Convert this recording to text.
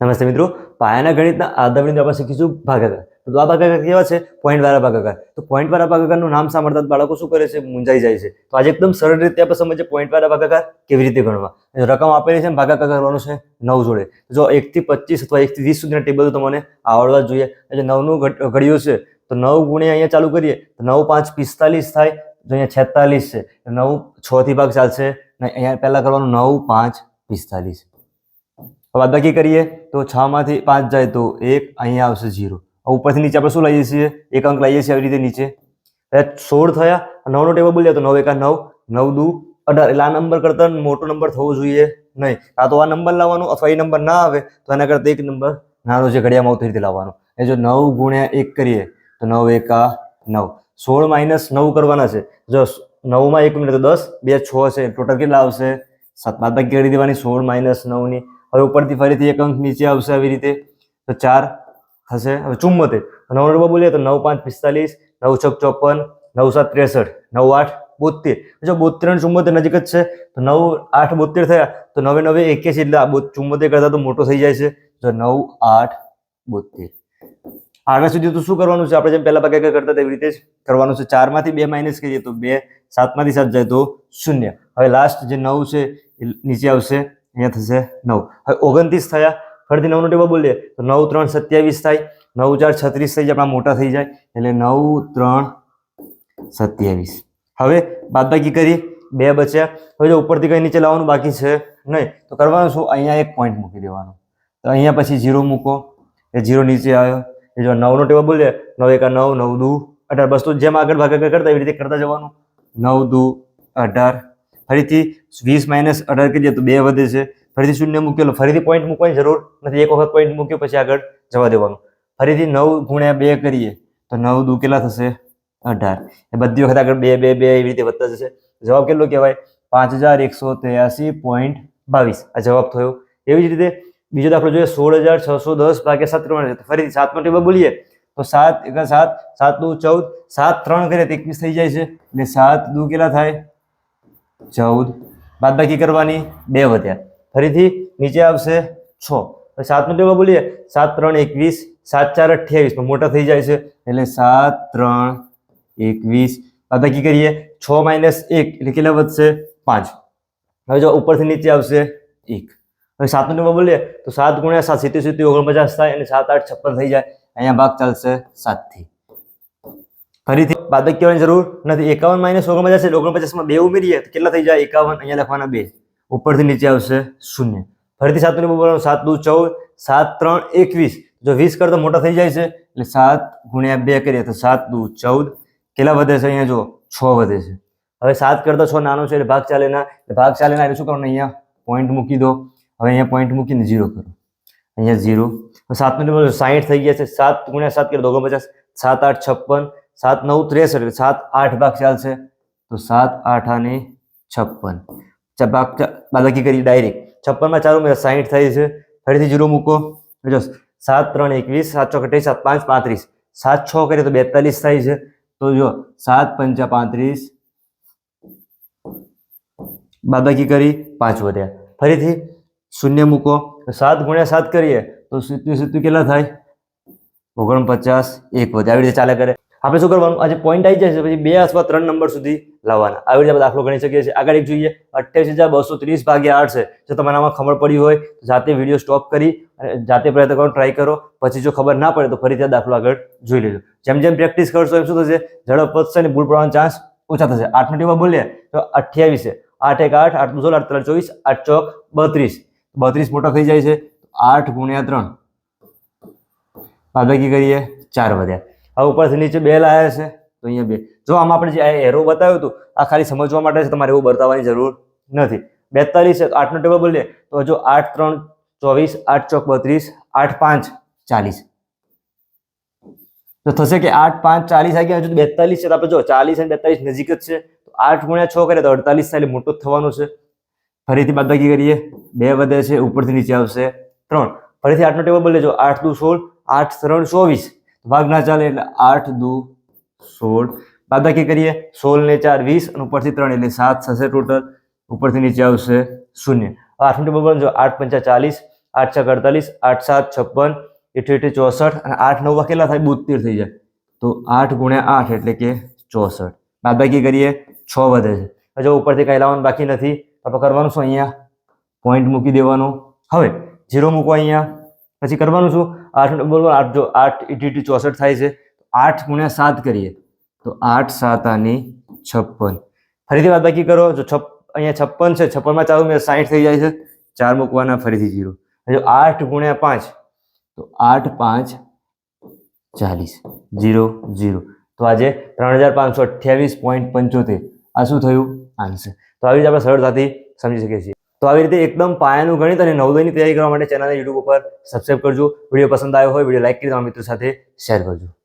નમસ્તે મિત્રો, પાયાના ગણિતના આધારણી આપણે શીખીશું ભાગાકાર. તો આ ભાગાકાર કેવા છે? પોઈન્ટ વાળા ભાગાકાર. તો પોઈન્ટ વાળા ભાગાકારનું નામ સાંભળતા બાળકો શું કરે છે? મૂંઝાઈ જાય છે. તો આજે એકદમ સરળ રીતે આપણે સમજીએ પોઈન્ટ વાળા ભાગાકાર કેવી રીતે ગણવા. રકમ આપેલી છે ભાગાકાર કરવાનું છે નવ જોડે. જો એકથી પચીસ અથવા એકથી વીસ સુધીના ટેબલ તમને આવડવા જ જોઈએ. એટલે નવનું ઘડ્યું છે. તો નવ ગુણ્યા અહીંયા ચાલુ કરીએ. તો નવ પાંચ પિસ્તાલીસ થાય. જો અહીંયા છેતાલીસ છે. નવ છ થી ભાગ ચાલશે. ને અહીંયા પહેલાં કરવાનું નવ પાંચ પિસ્તાલીસ. બાદબાકી કરીએ તો છ માંથી પાંચ જાય તો એક અહીંયા આવશે ઝીરો. ઉપરથી નીચે આપણે શું લઈએ છીએ? એક અંક લઈએ છીએ આવી રીતે નીચે. સોળ થયા, નવનો ટેબલ બોલીએ તો નવ એકા નવ નવ દુ અઢાર. એટલે આ નંબર કરતાં મોટો નંબર થવો જોઈએ નહીં. કાં તો આ નંબર લાવવાનો અથવા એ નંબર ના આવે, તો એના કરતાં એક નંબર નાનો છે ઘડિયામાં આવતી રીતે લાવવાનો. એ જો નવ ગુણ્યા એક કરીએ, તો નવ એકા નવ. સોળ માઇનસ નવ કરવાના છે. જો નવમાં એક મિનિટ દસ, બે છ છે. ટોટલ કેટલા આવશે? સાત. બાદ કરી દેવાની. સોળ માઇનસ નવની હવે ઉપરથી ફરીથી એક અંક નીચે આવશે આવી રીતે. તો ચાર થશે. હવે ચુમ્મોતેર નવ નંબર બોલીએ તો નવ પાંચ પિસ્તાલીસ, નવ છક ચોપન, નવ સાત ત્રેસઠ, નવ આઠ બોતેર જો બોતેર અને ચુમ્મોતેર નજીક જ છે, તો નવ આઠ બોતેર થયા, તો નવે નવે એક્યાસી એટલે ચુમ્મોતેર કરતાં તો મોટો થઈ જાય છે. તો નવ આઠ બોતેર આગળ સુધી તો શું કરવાનું છે? આપણે જેમ પહેલા પગે કરતા તેવી રીતે જ કરવાનું છે. ચારમાંથી બે માઇનસ કરીએ તો બે, સાતમાંથી સાત જાય તો શૂન્ય. હવે લાસ્ટ જે નવ છે, એ નીચે આવશે. અહીંયા થશે નવ. હવે ઓગણત્રીસ થયા, ફરીથી નવનો ટેબલ બોલીએ, તો નવ, ત્રણ, સત્યાવીસ થાય, નવ, ચાર, છત્રીસ થઈ જાય, આપણા મોટા થઈ જાય, એટલે નવ, ત્રણ, સત્યાવીસ. હવે બાદબાકી કરી બે બચ્યા. હવે જો ઉપરથી કંઈ નીચે લાવવાનું બાકી છે નહીં, તો કરવાનું શું? અહીંયા એક પોઈન્ટ મૂકી દેવાનો. તો અહીંયા પછી ઝીરો મૂકો, એ ઝીરો નીચે આવ્યો. એ જો નવનો ટેબલ બોલીએ, નવ એકા નવ નવ દુ અઢાર. બસ તો જેમ આગળ ભાગાકાર કરતા, એવી રીતે કરતા જવાનું. નવ દુ અઢાર. ફરીથી વીસ માઇનસ અઢાર કરીએ તો બે વધે છે. ફરીથી શૂન્ય મૂકેલો. ફરીથી પોઈન્ટ મૂકવાની જરૂર નથી. એક વખત પોઈન્ટ મૂક્યો, પછી આગળ જવા દેવાનું. ફરીથી નવ ગુણ્યા બે કરીએ તો નવ દુ કેટલા થશે અઢાર. એ બધી વખત આગળ બે બે બે એવી રીતે વધતા જશે. જવાબ કેટલો કહેવાય? પાંચ હજાર એકસો ત્રેયાસી પોઈન્ટ બાવીસ. આ જવાબ થયો. એવી જ રીતે બીજો દાખલો જોઈએ. સોળ હજાર છસો દસ ભાગ્યા સાત ત્રણ તો ફરીથી સાતમાં ટેબલ બોલીએ તો સાત એક સાત સાત દુ ચૌદ, સાત ત્રણ કરીએ તો એકવીસ થઈ જાય છે. એટલે સાત દુ કેટલા થાય. ચૌદ બાદબાકી કરવાની બે વધ્યા. ફરીથી નીચે આવશે છ. હવે સાતનો ટેબલ બોલીએ. સાત, ત્રણ, એકવીસ. સાત, ચાર, અઠ્યાવીસ. મોટા થઈ જાય છે. એટલે સાત, ત્રણ, એકવીસ. બાદબાકી કરીએ. છ માઇનસ એક. એટલે કેટલા વધશે? પાંચ. હવે જો ઉપરથી નીચે આવશે એક. હવે સાતનો ટેબલ બોલીએ. તો સાત ગુણ્યા સાત, સિત્તેર સિત્તેર, ઓગણપચાસ થાય અને સાત, આઠ, છપ્પન થઈ જાય. અહીંયા ભાગ ચાલશે સાતથી. ફરીથી બાદબાકી કરવાની જરૂર નથી. એકાવન માઇનસ ઓગણપચાસ છે ઓગણપચાસમાં બે ઉમેરીએ તો કેટલા થઈ જાય? એકાવન. અહીંયા લખવાના બે. ઉપરથી નીચે આવશે શૂન્ય. ફરીથી સાતનું બોલવાનું સાત દુ ચૌદ. સાત ત્રણ એકવીસ. જો વીસ કરતા મોટા થઈ જાય છે. એટલે સાત ગુણ્યા બે કરીએ તો સાત દુ ચૌદ. કેટલા વધે છે અહીંયા? જો છ વધે છે. હવે સાત કરતા છ નાનો છે એટલે ભાગ ચાલે ના. એટલે ભાગ ચાલે ના એટલે શું કરવાનું? અહીંયા પોઈન્ટ મૂકી દો. હવે અહીંયા પોઈન્ટ મૂકીને ઝીરો કરો. અહીંયા ઝીરો સાતનું ટેબલ સાહીઠ થઈ ગયા છે. સાત ગુણ્યા સાત કરીએ ઓગણપચાસ. સાત આઠ છપ્પન. સાત નવ ત્રેસઠ એટલે સાત આઠ ભાગ ચાલશે તો સાત આઠ અને છપ્પન ચા- ભાગ ચા- બાદબાકી કરી ડાયરેક્ટ છપ્પનમાં ચાર ઉમેરા સાહીઠ થાય છે ફરીથી જીરો મૂકો। જો સાત ત્રણ એકવીસ, સાત ચોક અઠ્યાવીસ સાત પાંચ, પાંત્રીસ। સાત છ કરીએ તો બેતાલીસ થાય છે। તો જો સાત પંચા પાંત્રીસ બાદબાકી કરી પાંચ વધ્યા। ફરીથી શૂન્ય મૂકો। તો સાત ગુણ્યા સાત કરીએ, તો સિત્તેર સિત્તેર કેટલા થાય? ઓગણપચાસ, એક વધે આવી રીતે ચાલે કરે। આપણે શું કરવાનું? આજે પોઈન્ટ આવી જાય છે, પછી બે અથવા ત્રણ નંબર સુધી લાવવાના. આવી રીતે દાખલો ગણી શકીએ છીએ. આગળ એક જોઈએ. અઠ્યાવીસ હજાર બસો ત્રીસ ભાગ્યા આઠ છે. જો આમાં ખબર પડી હોય, તો જાતે વીડિયો સ્ટોપ કરી અને જાતે પ્રયત્ન કરવાનો ટ્રાય કરો. પછી જો ખબર ના પડે, તો ફરીથી આ દાખલો આગળ જોઈ લેજો. જેમ જેમ પ્રેક્ટિસ કરશો, એમ શું થશે? ઝડપ વધશે અને ભૂલ પડવાનો ચાન્સ ઓછા થશે. આઠ મિનિટમાં બોલીએ, તો અઠ્યાવીસ આઠ એક આઠ આઠ સોળ, આઠ ત્રણ ચોવીસ, આઠ ચોક બત્રીસ. બત્રીસ મોટા થઈ જાય છે. આઠ ગુણ્યા ત્રણ. બાદબાકી કરીએ, ચાર વધ્યા. હવે ઉપરથી નીચે બે લાયા છે. તો અહીંયા બે. જો આમ આપણે જે એરો બતાવ્યું હતું, આ ખાલી સમજવા માટે છે, તમારે એવું બતાવવાની જરૂર નથી. બેતાલીસ છે, તો આઠનો ટેબલ બોલીએ. તો જો આઠ, ત્રણ, ચોવીસ, આઠ, ચોક, બત્રીસ, આઠ, પાંચ, ચાલીસ. તો થશે કે આઠ, પાંચ, ચાલીસ આવી ગયા, હજુ બેતાલીસ છે, તો આપણે જો ચાલીસ અને બેતાલીસ નજીક જ છે. તો આઠ ગુણ્યા છ કરીએ તો અડતાલીસ થાય મોટો જ થવાનો છે. ફરીથી બાદબાકી કરીએ. બે વધે છે, ઉપરથી નીચે આવશે ત્રણ. ફરીથી આઠનો ટેબલ બોલે જો આઠ દુ સોળ, આઠ ત્રણ ચોવીસ. ભાગ ના ચાલે એટલે આઠ દુ સોળ. બાદબાકી કરીએ. સોળ ને ચાર વીસ અને ઉપરથી ત્રણ એટલે સાત થશે ટોટલ. ઉપરથી નીચે આવશે શૂન્ય. આઠનું ટેબલ જો આઠ પંચા ચાલીસ, આઠ છ અડતાલીસ, આઠ સાત છપ્પન, એઠી એઠી ચોસઠ અને આઠ નવ કેટલા થાય? બોતેર થઈ જાય. તો આઠ ગુણ્યા આઠ એટલે કે ચોસઠ. બાદબાકી કરીએ. છ વધે છે. હજુ ઉપરથી કાંઈ લાવવાનું બાકી નથી. તો આપણે કરવાનું શું અહીંયા? પોઈન્ટ મૂકી દેવાનો. હવે ઝીરો મૂકો અહીંયા. પછી કરવાનું શું? આઠ બોલો આઠ જો, આઠ એટી ચોસઠ થાય છે. આઠ ગુણ્યા સાત કરીએ. તો આઠ સાત આની છપ્પન. ફરીથી વાત બાકી કરો. જો છપ, અહીંયા છપ્પન છે, છપ્પનમાં ચાલુ મેં સાઠ થઈ જાય છે. ચાર મૂકવાના, ફરીથી જીરો. જો આઠ ગુણ્યા પાંચ, તો આઠ પાંચ ચાલીસ. Zero zero. તો આજે ત્રણ હજાર પાંચસો અઠ્યાવીસ પોઈન્ટ પંચોતેર. આ શું થયું? આન્સર તો આવી રીતે આપણે સરળતાથી સમજી શકીએ છીએ. તો આવી રીતે એકદમ પાયાનું ગણિત અને નવદયની તૈયારી કરવા માટે ચેનલને યુટ્યુબ ઉપર સબસ્ક્રાઈબ કરજો. વીડિયો પસંદ આવ્યો હોય, વીડિયો લાઇક કરી તમારા મિત્રો સાથે શેર કરજો.